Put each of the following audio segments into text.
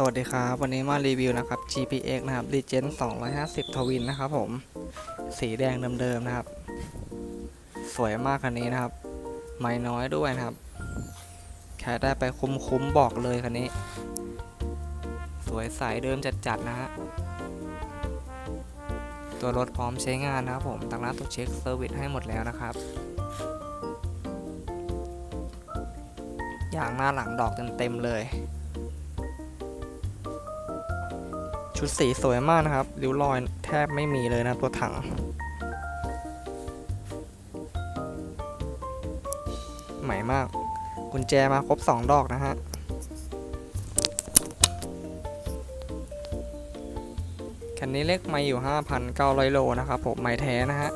สวัสดีครับ วันนี้มารีวิวนะครับ GPX นะครับ Legend 250 Twin นะครับผม สีแดงเดิมๆนะครับ สวยมากคันนี้นะครับ ไม่น้อยด้วยนะครับแค่ได้ไปคุ้มๆบอกเลยคันนี้ สวยใสเดิมจัดๆนะฮะ ตัวรถพร้อมใช้งานนะครับผมทางร้านต้องเช็คเซอร์วิสให้หมดแล้วนะครับอย่างหน้าหลังดอกเต็มๆเลย ชุดสีสวยมากนะครับริ้วรอยแทบไม่มีเลยนะตัวถัง ใหม่มาก กุญแจมาครบ 2 ดอกนะฮะคันนี้เลขไม่อยู่ 5,900 โลนะครับผมไม่แท้นะฮะ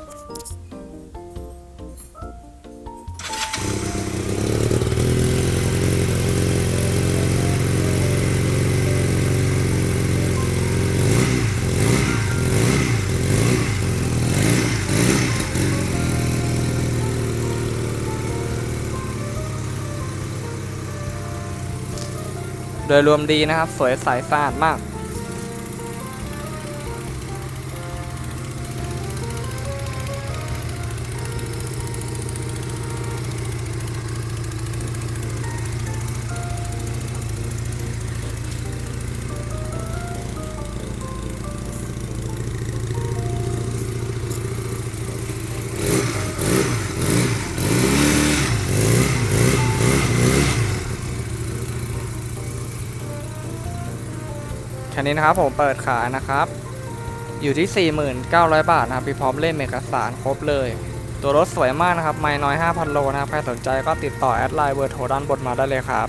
ดยรวมดีนะครับ สวยใสสะอาดมาก คันนี้นะครับผมเปิดขายนะครับ อยู่ที่ 4,900 บาทนะครับพี่พร้อมเล่นเอกสารครบเลย ตัวรถสวยมากนะครับ ไม่น้อย 5,000 โลนะครับ ใครสนใจก็ติดต่อแอดไลน์เบอร์โทรด้านบนมาได้เลยครับ